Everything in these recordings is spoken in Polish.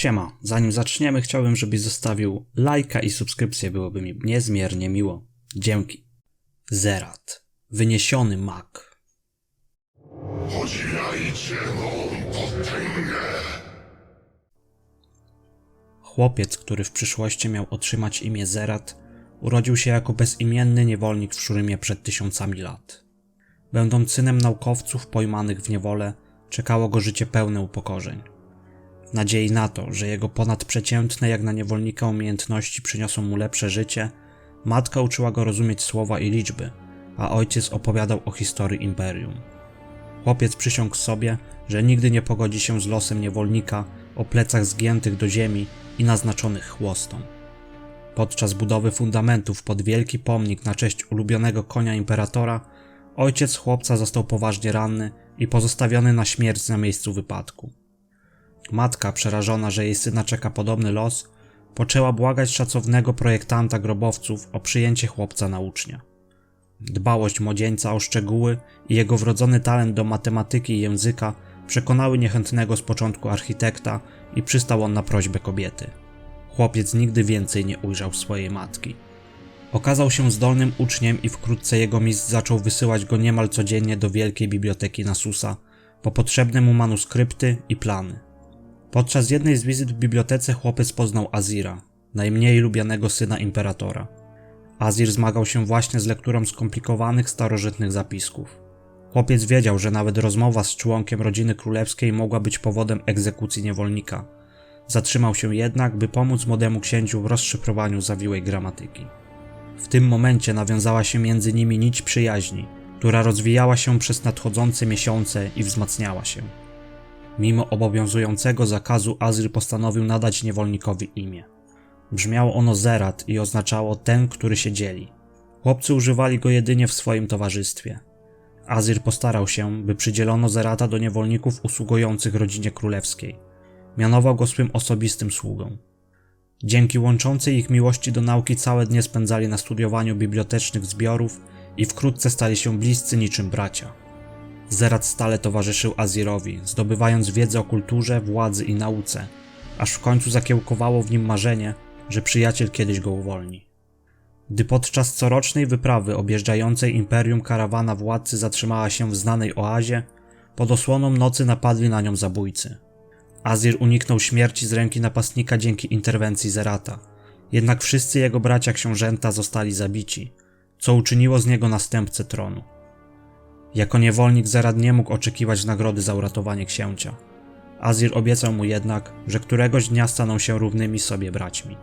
Siema, zanim zaczniemy, chciałbym, żebyś zostawił lajka i subskrypcję, byłoby mi niezmiernie miło. Dzięki. Zerat. Wyniesiony mak. Podziwiajcie mą potęgę! Chłopiec, który w przyszłości miał otrzymać imię Zerat, urodził się jako bezimienny niewolnik w Szurymie przed tysiącami lat. Będąc synem naukowców pojmanych w niewolę, czekało go życie pełne upokorzeń. Nadziei na to, że jego ponadprzeciętne jak na niewolnika umiejętności przyniosą mu lepsze życie, matka uczyła go rozumieć słowa i liczby, a ojciec opowiadał o historii imperium. Chłopiec przysiągł sobie, że nigdy nie pogodzi się z losem niewolnika o plecach zgiętych do ziemi i naznaczonych chłostą. Podczas budowy fundamentów pod wielki pomnik na cześć ulubionego konia imperatora, ojciec chłopca został poważnie ranny i pozostawiony na śmierć na miejscu wypadku. Matka, przerażona, że jej syna czeka podobny los, poczęła błagać szacownego projektanta grobowców o przyjęcie chłopca na ucznia. Dbałość młodzieńca o szczegóły i jego wrodzony talent do matematyki i języka przekonały niechętnego z początku architekta i przystał on na prośbę kobiety. Chłopiec nigdy więcej nie ujrzał swojej matki. Okazał się zdolnym uczniem i wkrótce jego mistrz zaczął wysyłać go niemal codziennie do wielkiej biblioteki Nasusa po potrzebne mu manuskrypty i plany. Podczas jednej z wizyt w bibliotece chłopiec poznał Azira, najmniej lubianego syna imperatora. Azir zmagał się właśnie z lekturą skomplikowanych starożytnych zapisków. Chłopiec wiedział, że nawet rozmowa z członkiem rodziny królewskiej mogła być powodem egzekucji niewolnika. Zatrzymał się jednak, by pomóc młodemu księciu w rozszyfrowaniu zawiłej gramatyki. W tym momencie nawiązała się między nimi nić przyjaźni, która rozwijała się przez nadchodzące miesiące i wzmacniała się. Mimo obowiązującego zakazu Azir postanowił nadać niewolnikowi imię. Brzmiało ono Zerat i oznaczało ten, który się dzieli. Chłopcy używali go jedynie w swoim towarzystwie. Azir postarał się, by przydzielono Zerata do niewolników usługujących rodzinie królewskiej. Mianował go swym osobistym sługą. Dzięki łączącej ich miłości do nauki całe dnie spędzali na studiowaniu bibliotecznych zbiorów i wkrótce stali się bliscy niczym bracia. Zerat stale towarzyszył Azirowi, zdobywając wiedzę o kulturze, władzy i nauce, aż w końcu zakiełkowało w nim marzenie, że przyjaciel kiedyś go uwolni. Gdy podczas corocznej wyprawy objeżdżającej imperium karawana władcy zatrzymała się w znanej oazie, pod osłoną nocy napadli na nią zabójcy. Azir uniknął śmierci z ręki napastnika dzięki interwencji Zerata, jednak wszyscy jego bracia książęta zostali zabici, co uczyniło z niego następcę tronu. Jako niewolnik Zerat nie mógł oczekiwać nagrody za uratowanie księcia. Azir obiecał mu jednak, że któregoś dnia staną się równymi sobie braćmi.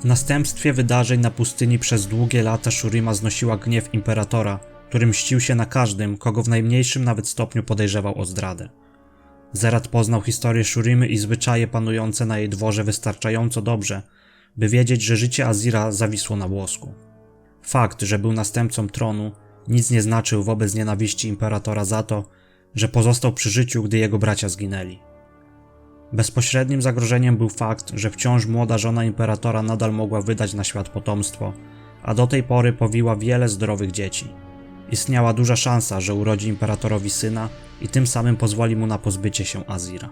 W następstwie wydarzeń na pustyni przez długie lata Shurima znosiła gniew imperatora, który mścił się na każdym, kogo w najmniejszym nawet stopniu podejrzewał o zdradę. Zerat poznał historię Shurimy i zwyczaje panujące na jej dworze wystarczająco dobrze, by wiedzieć, że życie Azira zawisło na włosku. Fakt, że był następcą tronu, nic nie znaczył wobec nienawiści imperatora za to, że pozostał przy życiu, gdy jego bracia zginęli. Bezpośrednim zagrożeniem był fakt, że wciąż młoda żona imperatora nadal mogła wydać na świat potomstwo, a do tej pory powiła wiele zdrowych dzieci. Istniała duża szansa, że urodzi imperatorowi syna i tym samym pozwoli mu na pozbycie się Azira.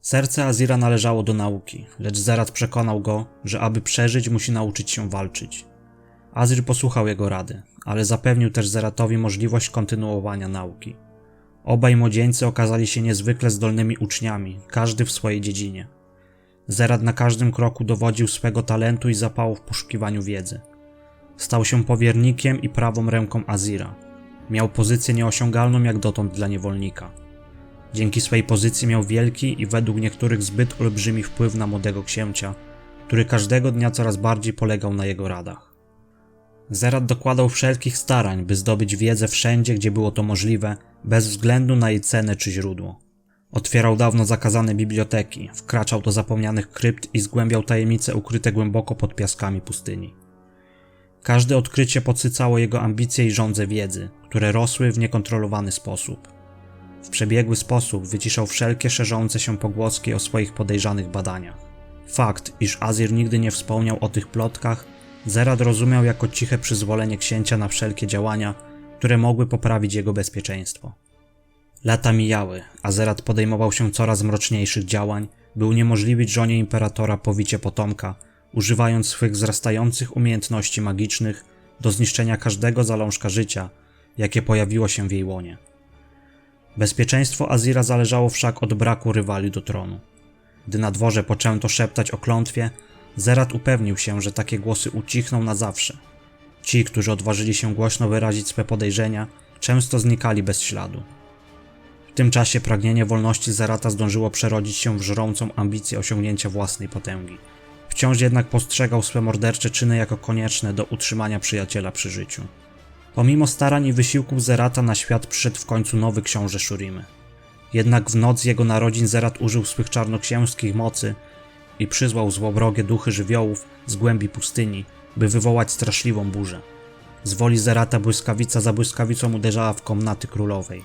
Serce Azira należało do nauki, lecz Zerat przekonał go, że aby przeżyć musi nauczyć się walczyć. Azir posłuchał jego rady, ale zapewnił też Zeratowi możliwość kontynuowania nauki. Obaj młodzieńcy okazali się niezwykle zdolnymi uczniami, każdy w swojej dziedzinie. Zerat na każdym kroku dowodził swego talentu i zapału w poszukiwaniu wiedzy. Stał się powiernikiem i prawą ręką Azira. Miał pozycję nieosiągalną jak dotąd dla niewolnika. Dzięki swej pozycji miał wielki i według niektórych zbyt olbrzymi wpływ na młodego księcia, który każdego dnia coraz bardziej polegał na jego radach. Zerat dokładał wszelkich starań, by zdobyć wiedzę wszędzie, gdzie było to możliwe, bez względu na jej cenę czy źródło. Otwierał dawno zakazane biblioteki, wkraczał do zapomnianych krypt i zgłębiał tajemnice ukryte głęboko pod piaskami pustyni. Każde odkrycie podsycało jego ambicje i żądze wiedzy, które rosły w niekontrolowany sposób. W przebiegły sposób wyciszał wszelkie szerzące się pogłoski o swoich podejrzanych badaniach. Fakt, iż Azir nigdy nie wspomniał o tych plotkach, Zerad rozumiał jako ciche przyzwolenie księcia na wszelkie działania, które mogły poprawić jego bezpieczeństwo. Lata mijały, a Zerat podejmował się coraz mroczniejszych działań, by uniemożliwić żonie imperatora powicie potomka, używając swych wzrastających umiejętności magicznych do zniszczenia każdego zalążka życia, jakie pojawiło się w jej łonie. Bezpieczeństwo Azira zależało wszak od braku rywali do tronu. Gdy na dworze poczęto szeptać o klątwie, Zerat upewnił się, że takie głosy ucichną na zawsze. Ci, którzy odważyli się głośno wyrazić swe podejrzenia, często znikali bez śladu. W tym czasie pragnienie wolności Zerata zdążyło przerodzić się w żrącą ambicję osiągnięcia własnej potęgi. Wciąż jednak postrzegał swe mordercze czyny jako konieczne do utrzymania przyjaciela przy życiu. Pomimo starań i wysiłków Zerata na świat przyszedł w końcu nowy książę Shurimy. Jednak w noc jego narodzin Zerat użył swych czarnoksięskich mocy i przyzwał złowrogie duchy żywiołów z głębi pustyni, by wywołać straszliwą burzę. Z woli Zerata błyskawica za błyskawicą uderzała w komnaty królowej,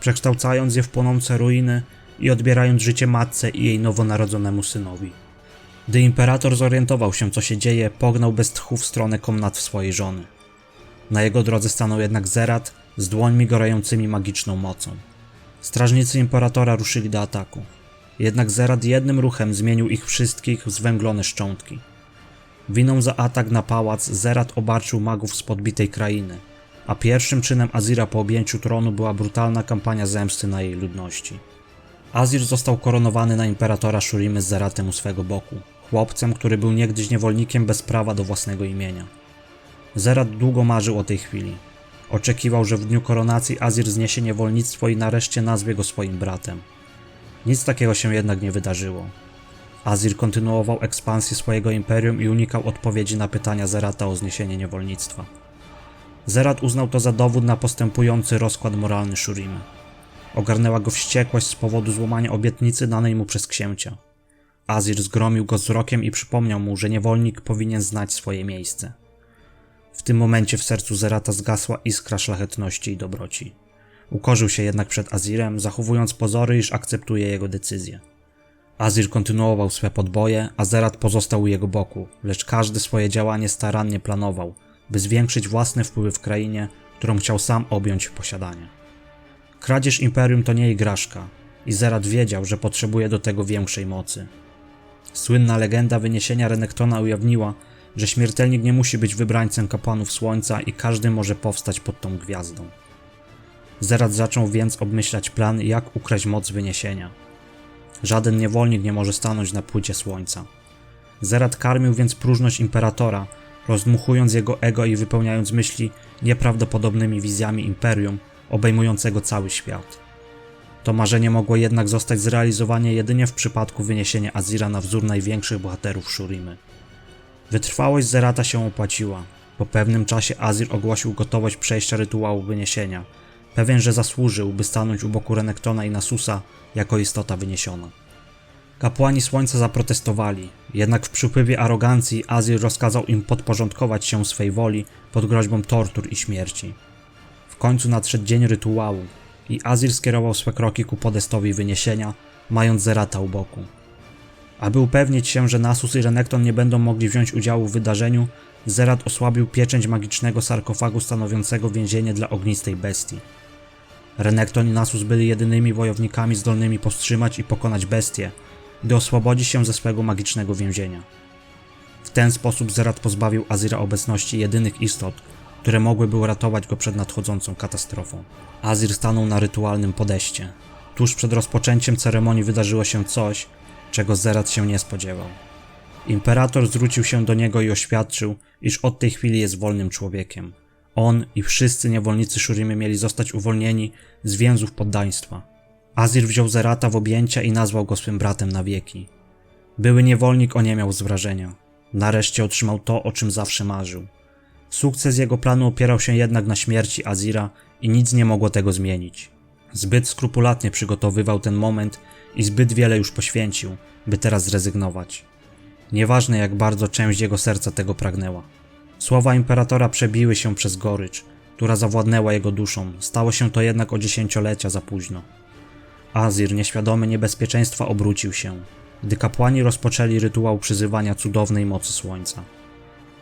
przekształcając je w płonące ruiny i odbierając życie matce i jej nowonarodzonemu synowi. Gdy imperator zorientował się, co się dzieje, pognał bez tchu w stronę komnat swojej żony. Na jego drodze stanął jednak Zerat z dłońmi gorącymi magiczną mocą. Strażnicy imperatora ruszyli do ataku. Jednak Zerat jednym ruchem zmienił ich wszystkich w zwęglone szczątki. Winą za atak na pałac Zerat obarczył magów z podbitej krainy, a pierwszym czynem Azira po objęciu tronu była brutalna kampania zemsty na jej ludności. Azir został koronowany na imperatora Shurimy z Zeratem u swego boku, chłopcem, który był niegdyś niewolnikiem bez prawa do własnego imienia. Zerat długo marzył o tej chwili. Oczekiwał, że w dniu koronacji Azir zniesie niewolnictwo i nareszcie nazwie go swoim bratem. Nic takiego się jednak nie wydarzyło. Azir kontynuował ekspansję swojego imperium i unikał odpowiedzi na pytania Zerata o zniesienie niewolnictwa. Zerat uznał to za dowód na postępujący rozkład moralny Shurimy. Ogarnęła go wściekłość z powodu złamania obietnicy danej mu przez księcia. Azir zgromił go wzrokiem i przypomniał mu, że niewolnik powinien znać swoje miejsce. W tym momencie w sercu Zerata zgasła iskra szlachetności i dobroci. Ukorzył się jednak przed Azirem, zachowując pozory, iż akceptuje jego decyzję. Azir kontynuował swe podboje, a Zerat pozostał u jego boku, lecz każde swoje działanie starannie planował, by zwiększyć własne wpływy w krainie, którą chciał sam objąć w posiadanie. Kradzież imperium to nie igraszka i Zerat wiedział, że potrzebuje do tego większej mocy. Słynna legenda wyniesienia Renektona ujawniła, że śmiertelnik nie musi być wybrańcem kapłanów słońca i każdy może powstać pod tą gwiazdą. Zerat zaczął więc obmyślać plan, jak ukraść moc wyniesienia. Żaden niewolnik nie może stanąć na płycie słońca. Zerat karmił więc próżność imperatora, rozdmuchując jego ego i wypełniając myśli nieprawdopodobnymi wizjami imperium obejmującego cały świat. To marzenie mogło jednak zostać zrealizowane jedynie w przypadku wyniesienia Azira na wzór największych bohaterów Shurimy. Wytrwałość Zerata się opłaciła. Po pewnym czasie Azir ogłosił gotowość przejścia rytuału wyniesienia, pewien, że zasłużył, by stanąć u boku Renektona i Nasusa jako istota wyniesiona. Kapłani Słońca zaprotestowali, jednak w przypływie arogancji Azir rozkazał im podporządkować się swej woli pod groźbą tortur i śmierci. W końcu nadszedł dzień rytuału i Azir skierował swe kroki ku podestowi wyniesienia, mając Zerata u boku. Aby upewnić się, że Nasus i Renekton nie będą mogli wziąć udziału w wydarzeniu, Zerat osłabił pieczęć magicznego sarkofagu stanowiącego więzienie dla ognistej bestii. Renekton i Nasus byli jedynymi wojownikami zdolnymi powstrzymać i pokonać bestię, gdy oswobodzi się ze swego magicznego więzienia. W ten sposób Zerat pozbawił Azira obecności jedynych istot, które mogłyby uratować go przed nadchodzącą katastrofą. Azir stanął na rytualnym podeście. Tuż przed rozpoczęciem ceremonii wydarzyło się coś, czego Zerat się nie spodziewał. Imperator zwrócił się do niego i oświadczył, iż od tej chwili jest wolnym człowiekiem. On i wszyscy niewolnicy Shurimy mieli zostać uwolnieni z więzów poddaństwa. Azir wziął Zerata w objęcia i nazwał go swym bratem na wieki. Były niewolnik oniemiał z wrażenia. Nareszcie otrzymał to, o czym zawsze marzył. Sukces jego planu opierał się jednak na śmierci Azira i nic nie mogło tego zmienić. Zbyt skrupulatnie przygotowywał ten moment i zbyt wiele już poświęcił, by teraz zrezygnować. Nieważne jak bardzo część jego serca tego pragnęła. Słowa imperatora przebiły się przez gorycz, która zawładnęła jego duszą. Stało się to jednak o dziesięciolecia za późno. Azir, nieświadomy niebezpieczeństwa, obrócił się, gdy kapłani rozpoczęli rytuał przyzywania cudownej mocy słońca.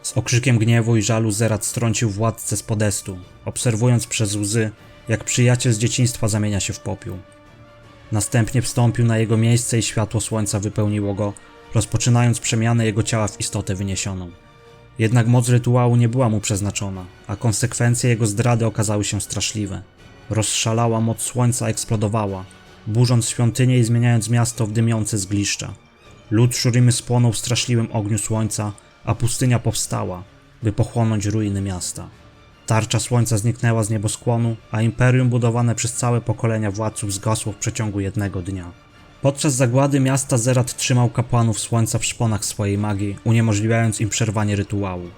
Z okrzykiem gniewu i żalu Zerat strącił władcę z podestu, obserwując przez łzy, jak przyjaciel z dzieciństwa zamienia się w popiół. Następnie wstąpił na jego miejsce i światło słońca wypełniło go, rozpoczynając przemianę jego ciała w istotę wyniesioną. Jednak moc rytuału nie była mu przeznaczona, a konsekwencje jego zdrady okazały się straszliwe. Rozszalała moc słońca eksplodowała, burząc świątynię i zmieniając miasto w dymiące zgliszcza. Lud Szurimy spłonął w straszliwym ogniu słońca, a pustynia powstała, by pochłonąć ruiny miasta. Tarcza słońca zniknęła z nieboskłonu, a imperium budowane przez całe pokolenia władców zgasło w przeciągu jednego dnia. Podczas zagłady miasta Zerat trzymał kapłanów słońca w szponach swojej magii, uniemożliwiając im przerwanie rytuału.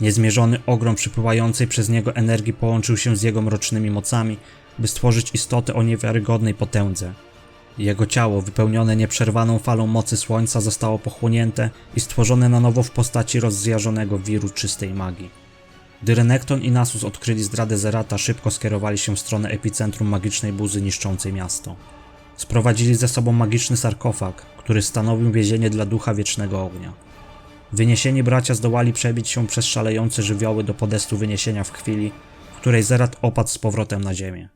Niezmierzony ogrom przypływającej przez niego energii połączył się z jego mrocznymi mocami, by stworzyć istotę o niewiarygodnej potędze. Jego ciało, wypełnione nieprzerwaną falą mocy słońca, zostało pochłonięte i stworzone na nowo w postaci rozjarzonego wiru czystej magii. Gdy Renekton i Nasus odkryli zdradę Zerata, szybko skierowali się w stronę epicentrum magicznej buzy niszczącej miasto. Sprowadzili ze sobą magiczny sarkofag, który stanowił więzienie dla ducha wiecznego ognia. Wyniesieni bracia zdołali przebić się przez szalejące żywioły do podestu wyniesienia w chwili, w której Zerat opadł z powrotem na ziemię.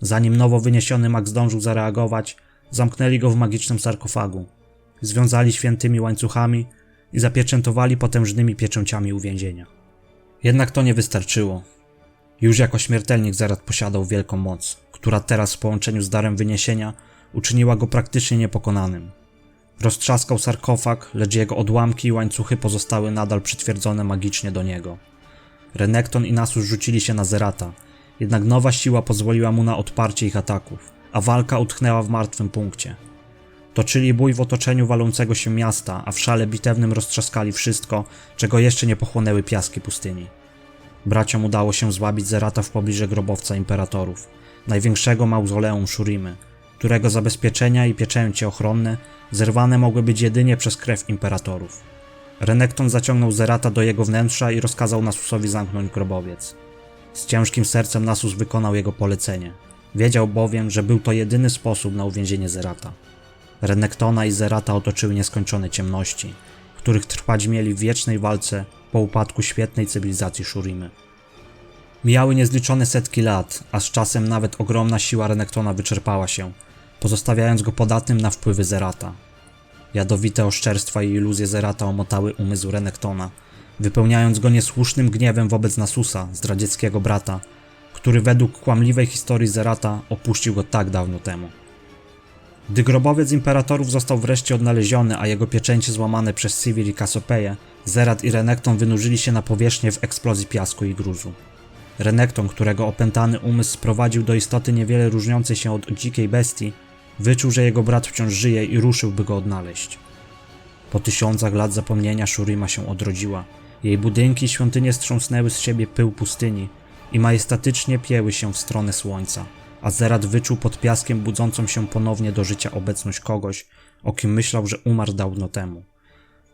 Zanim nowo wyniesiony mag zdążył zareagować, zamknęli go w magicznym sarkofagu, związali świętymi łańcuchami i zapieczętowali potężnymi pieczęciami uwięzienia. Jednak to nie wystarczyło. Już jako śmiertelnik Zerat posiadał wielką moc, która teraz w połączeniu z darem wyniesienia uczyniła go praktycznie niepokonanym. Roztrzaskał sarkofag, lecz jego odłamki i łańcuchy pozostały nadal przytwierdzone magicznie do niego. Renekton i Nasus rzucili się na Zerata, jednak nowa siła pozwoliła mu na odparcie ich ataków, a walka utknęła w martwym punkcie. Toczyli bój w otoczeniu walącego się miasta, a w szale bitewnym roztrzaskali wszystko, czego jeszcze nie pochłonęły piaski pustyni. Braciom udało się złabić Zerata w pobliżu grobowca imperatorów, największego mauzoleum Shurimy, którego zabezpieczenia i pieczęcie ochronne zerwane mogły być jedynie przez krew imperatorów. Renekton zaciągnął Zerata do jego wnętrza i rozkazał Nasusowi zamknąć grobowiec. Z ciężkim sercem Nasus wykonał jego polecenie. Wiedział bowiem, że był to jedyny sposób na uwięzienie Zerata. Renektona i Zerata otoczyły nieskończone ciemności, których trwać mieli w wiecznej walce po upadku świetnej cywilizacji Shurimy. Mijały niezliczone setki lat, a z czasem nawet ogromna siła Renektona wyczerpała się, pozostawiając go podatnym na wpływy Zerata. Jadowite oszczerstwa i iluzje Zerata omotały umysł Renektona, wypełniając go niesłusznym gniewem wobec Nasusa, zdradzieckiego brata, który według kłamliwej historii Zerata opuścił go tak dawno temu. Gdy grobowiec imperatorów został wreszcie odnaleziony, a jego pieczęcie złamane przez Sivir i Kasopeję, Zerat i Renekton wynurzyli się na powierzchnię w eksplozji piasku i gruzu. Renekton, którego opętany umysł sprowadził do istoty niewiele różniącej się od dzikiej bestii, wyczuł, że jego brat wciąż żyje i ruszył, by go odnaleźć. Po tysiącach lat zapomnienia Shurima się odrodziła. Jej budynki i świątynie strząsnęły z siebie pył pustyni i majestatycznie pieły się w stronę słońca, a Zerat wyczuł pod piaskiem budzącą się ponownie do życia obecność kogoś, o kim myślał, że umarł dawno temu.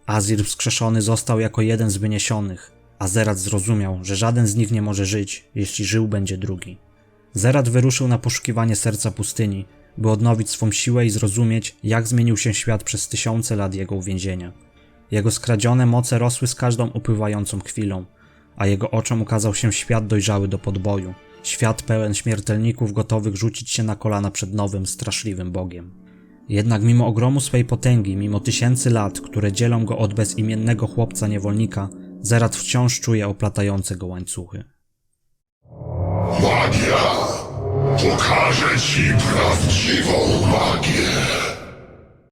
Azir wskrzeszony został jako jeden z wyniesionych, a Zerat zrozumiał, że żaden z nich nie może żyć, jeśli żył będzie drugi. Zerat wyruszył na poszukiwanie serca pustyni, by odnowić swą siłę i zrozumieć, jak zmienił się świat przez tysiące lat jego uwięzienia. Jego skradzione moce rosły z każdą upływającą chwilą, a jego oczom ukazał się świat dojrzały do podboju, świat pełen śmiertelników gotowych rzucić się na kolana przed nowym, straszliwym Bogiem. Jednak mimo ogromu swej potęgi, mimo tysięcy lat, które dzielą go od bezimiennego chłopca niewolnika, Zerat wciąż czuje oplatające go łańcuchy. Magia! Pokażę ci prawdziwą magię!